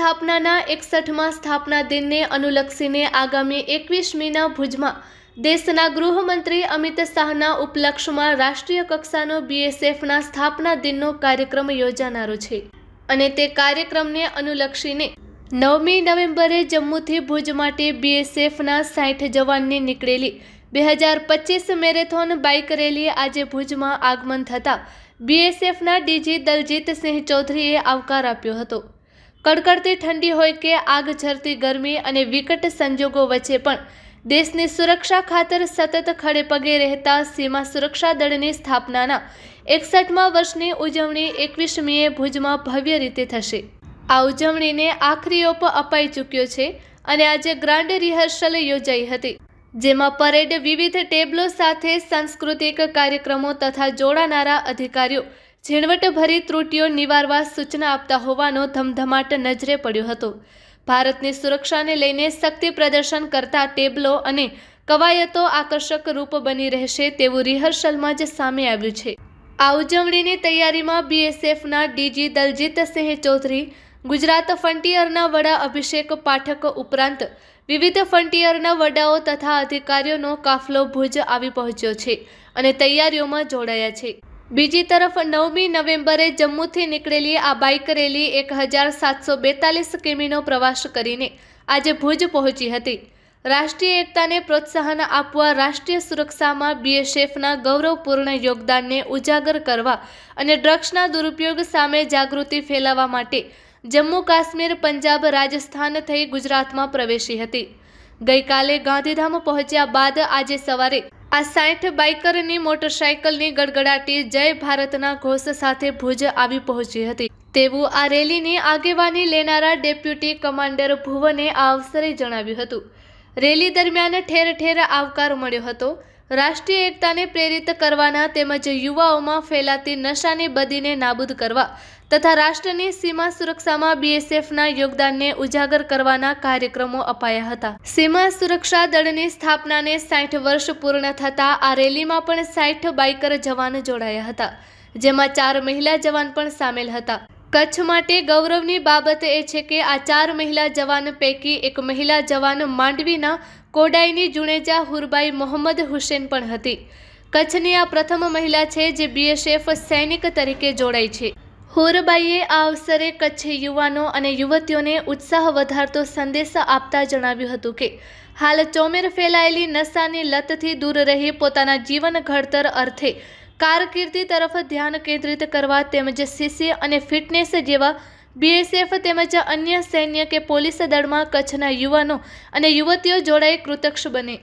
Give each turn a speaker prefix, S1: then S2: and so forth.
S1: સ્થાપનાના એકસઠમાં સ્થાપના દિનને અનુલક્ષીને આગામી એકવીસમીના ભુજમાં દેશના ગૃહમંત્રી અમિત શાહના ઉપલક્ષમાં રાષ્ટ્રીય કક્ષાનો બીએસએફના સ્થાપના દિનનો કાર્યક્રમ યોજાનારો છે અને તે કાર્યક્રમને અનુલક્ષીને નવમી નવેમ્બરે જમ્મુથી ભુજ માટે બીએસએફના સાઠ જવાનની નીકળેલી બે હજાર પચીસ મેરેથોન બાઇક રેલી આજે ભુજમાં આગમન થતાં બીએસએફના ડીજી દલજીતસિંહ ચૌધરીએ આવકાર આપ્યો હતો. કડકડતી ઠંડી હોય કે આગ ઝરતી ગરમી અને વિકટ સંજોગો વચ્ચે પણ દેશની સુરક્ષા ખાતર સતત ખડે પગે રહેતા સીમા સુરક્ષા દળની સ્થાપનાના એકસઠમા વર્ષની ઉજવણી એકવીસમીએ ભુજમાં ભવ્ય રીતે થશે. આ ઉજવણીને આખરી ઓપ અપાઈ ચૂક્યો છે અને આજે ગ્રાન્ડ રિહર્સલ યોજાઈ હતી, જેમાં પરેડ વિવિધ ટેબલો સાથે સાંસ્કૃતિક કાર્યક્રમો તથા જોડાનારા અધિકારીઓ ઝીણવટભરી ત્રુટીઓ નિવારવા સૂચના આપતા હોવાનો ધમધમાટ નજરે પડ્યો હતો. ભારતની સુરક્ષાને લઈને શક્તિ પ્રદર્શન કરતા ટેબલો અને કવાયતો આકર્ષક રૂપ બની રહેશે તેવું રિહર્સલમાં જ સામે આવ્યું છે. આ ઉજવણીની તૈયારીમાં બીએસએફના ડીજી દલજીતસિંહ ચૌધરી, ગુજરાત ફ્રન્ટિયરના વડા અભિષેક પાઠક ઉપરાંત વિવિધ ફ્રન્ટિયરના વડાઓ તથા અધિકારીઓનો કાફલો ભુજ આવી પહોંચ્યો છે અને તૈયારીઓમાં જોડાયા છે. બીજી તરફ નવમી નવેમ્બરે જમ્મુથી નીકળેલી આ બાઇક રેલી એક હજાર સાતસો બેતાલીસ કિમીનો પ્રવાસ કરીને આજે ભુજ પહોંચી હતી. રાષ્ટ્રીય એકતાને પ્રોત્સાહન આપવા રાષ્ટ્રીય સુરક્ષામાં બીએસએફના ગૌરવપૂર્ણ યોગદાનને ઉજાગર કરવા અને ડ્રગ્સના દુરુપયોગ સામે જાગૃતિ ફેલાવવા માટે જમ્મુ કાશ્મીર પંજાબ, રાજસ્થાન થઈ ગુજરાતમાં પ્રવેશી હતી. ગઈકાલે ગાંધીધામ પહોંચ્યા બાદ આજે સવારે આ સાઠ બાઇકરની મોટરસાઇકલની ગડગડાટી જય ભારતના ઘોષ સાથે ભુજ આવી પહોંચી હતી. તેવું આ રેલીની આગેવાની લેનારા ડેપ્યુટી કમાન્ડર ભુવને આ અવસરે જણાવ્યું હતું. રેલી દરમિયાન ઠેર ઠેર આવકાર મળ્યો હતો. રાષ્ટ્રીય એકતાને પ્રેરિત કરવાના તેમજ યુવાઓમાં ફેલાતી નશાની બદીને નાબૂદ કરવા તથા રાષ્ટ્રની સીમા સુરક્ષામાં બીએસએફના યોગદાનને ઉજાગર કરવાના કાર્યક્રમો અપાયા હતા. સીમા સુરક્ષા દળની સ્થાપનાને સાઠ વર્ષ પૂર્ણ થતાં આ રેલીમાં પણ સાઠ બાઇકર જવાન જોડાયા હતા, જેમાં ચાર મહિલા જવાન પણ સામેલ હતા. કચ્છ માટે ગૌરવની બાબત એ છે કે આ ચાર મહિલા જવાન પૈકી એક મહિલા જવાન માંડવીના કોડાઈની જુણેજા હુરબાઈ મોહમ્મદ હુસેન પણ હતી. કચ્છની આ પ્રથમ મહિલા છે જે બીએસએફ સૈનિક તરીકે જોડાઈ છે. હુરબાઈએ આ અવસરે કચ્છી યુવાનો અને યુવતીઓને ઉત્સાહ વધારતો સંદેશ આપતા જણાવ્યું હતું કે, હાલ ચોમેર ફેલાયેલી નશાની લતથી દૂર રહી પોતાના જીવન ઘડતર અર્થે કારકિર્દી તરફ ધ્યાન કેન્દ્રિત કરવા તેમજ સીસી અને ફિટનેસ જેવા બીએસએફ તેમજ અન્ય સૈન્ય કે પોલીસ દળમાં કચ્છના યુવાનો અને યુવતીઓ જોડાઈ કૃતક્ષ બને.